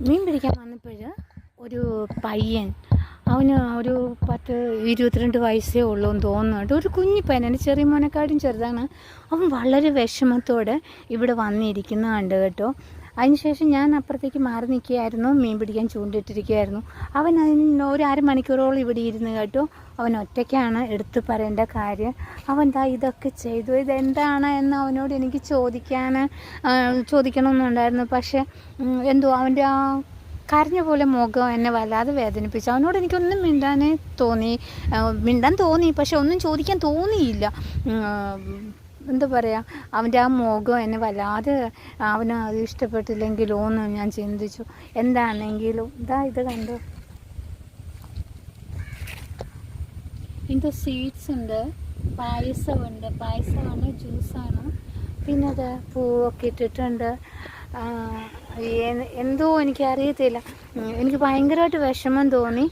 മീൻ പിടിക്കാൻ വന്നപ്പോൾ ഒരു പയ്യൻ അവന് ഒരു പത്ത് ഇരുപത്തിരണ്ട് വയസ്സേ ഉള്ളൂ എന്ന് തോന്നുന്നുണ്ട്. ഒരു കുഞ്ഞി പയ്യൻ എന്റെ ചെറിയ മോനെക്കാട്ടും ചെറുതാണ്. അവൻ വളരെ വിഷമത്തോടെ ഇവിടെ വന്നിരിക്കുന്നത് കണ്ട് കേട്ടോ. അതിനുശേഷം ഞാൻ അപ്പുറത്തേക്ക് മാറി നിൽക്കുകയായിരുന്നു. മീൻ പിടിക്കാൻ ചൂണ്ടിട്ടിരിക്കുകയായിരുന്നു. അവൻ അതിന് ഒരു അരമണിക്കൂറോളം ഇവിടെ ഇരുന്ന് കേട്ടോ. അവൻ ഒറ്റയ്ക്കാണ് എടുത്തു പറയേണ്ട കാര്യം. അവൻ ദാ ഇതൊക്കെ ചെയ്തു. ഇതെന്താണ് എന്ന് അവനോട് എനിക്ക് ചോദിക്കാൻ ചോദിക്കണമെന്നുണ്ടായിരുന്നു. പക്ഷേ എന്തോ അവന്റെ ആ കരഞ്ഞ പോലെ മുഖം എന്നെ വല്ലാതെ വേദനിപ്പിച്ചു. അവനോട് എനിക്കൊന്നും മിണ്ടാനേ തോന്നി. മിണ്ടാൻ തോന്നി. പക്ഷെ ഒന്നും ചോദിക്കാൻ തോന്നിയില്ല. എന്താ പറയുക അവന്റെ ആ മുഖം എന്നെ വല്ലാതെ അവന് അത് ഇഷ്ടപ്പെട്ടില്ലെങ്കിലോ എന്ന് ഞാൻ ചിന്തിച്ചു. എന്താണെങ്കിലും ഇതാ ഇത് കണ്ടു? ഇതിന്റെ സ്വീറ്റ്സ് ഉണ്ട് പായസമുണ്ട് പായസമാണ് ജ്യൂസാണ് പിന്നെ അത് പൂവൊക്കെ ഇട്ടിട്ടുണ്ട്. എന്തോ എനിക്കറിയത്തില്ല. എനിക്ക് ഭയങ്കരമായിട്ട് വിഷമം തോന്നി.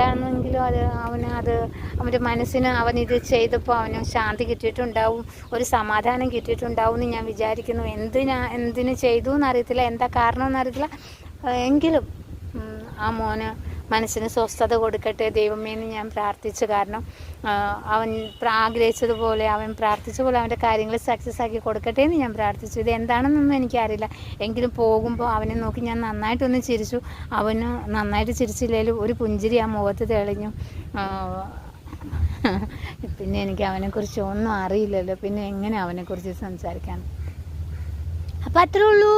ആ, എന്താണെന്നെങ്കിലും അത് അവന് അത് അവന്റെ മനസ്സിന് അവൻ ഇത് ചെയ്തപ്പോൾ അവന് ശാന്തി കിട്ടിയിട്ടുണ്ടാവും ഒരു സമാധാനം കിട്ടിയിട്ടുണ്ടാവും എന്ന് ഞാൻ വിചാരിക്കുന്നു. എന്തിനാ എന്തിന് ചെയ്തു എന്നറിയത്തില്ല. എന്താ കാരണം എന്നറിയത്തില്ല എങ്കിലും ആ മോന് മനസ്സിന് സ്വസ്ഥത കൊടുക്കട്ടെ. ദൈവമേ എന്ന് ഞാൻ പ്രാർത്ഥിച്ചു കാരണം അവൻ ആഗ്രഹിച്ചതുപോലെ അവൻ പ്രാർത്ഥിച്ച പോലെ അവന്റെ കാര്യങ്ങൾ സക്സസ് ആക്കി കൊടുക്കട്ടെ എന്ന് ഞാൻ പ്രാർത്ഥിച്ചു. ഇത് എന്താണെന്നൊന്നും എനിക്കറിയില്ല. എങ്കിലും പോകുമ്പോൾ അവനെ നോക്കി ഞാൻ നന്നായിട്ടൊന്ന് ചിരിച്ചു. അവന് നന്നായിട്ട് ചിരിച്ചില്ലെങ്കിലും ഒരു പുഞ്ചിരി ആ മുഖത്ത് തെളിഞ്ഞു. പിന്നെ എനിക്ക് അവനെക്കുറിച്ച് ഒന്നും അറിയില്ലല്ലോ. പിന്നെ എങ്ങനെ അവനെക്കുറിച്ച് സംസാരിക്കാൻ? അപ്പം അത്രേ ഉള്ളൂ.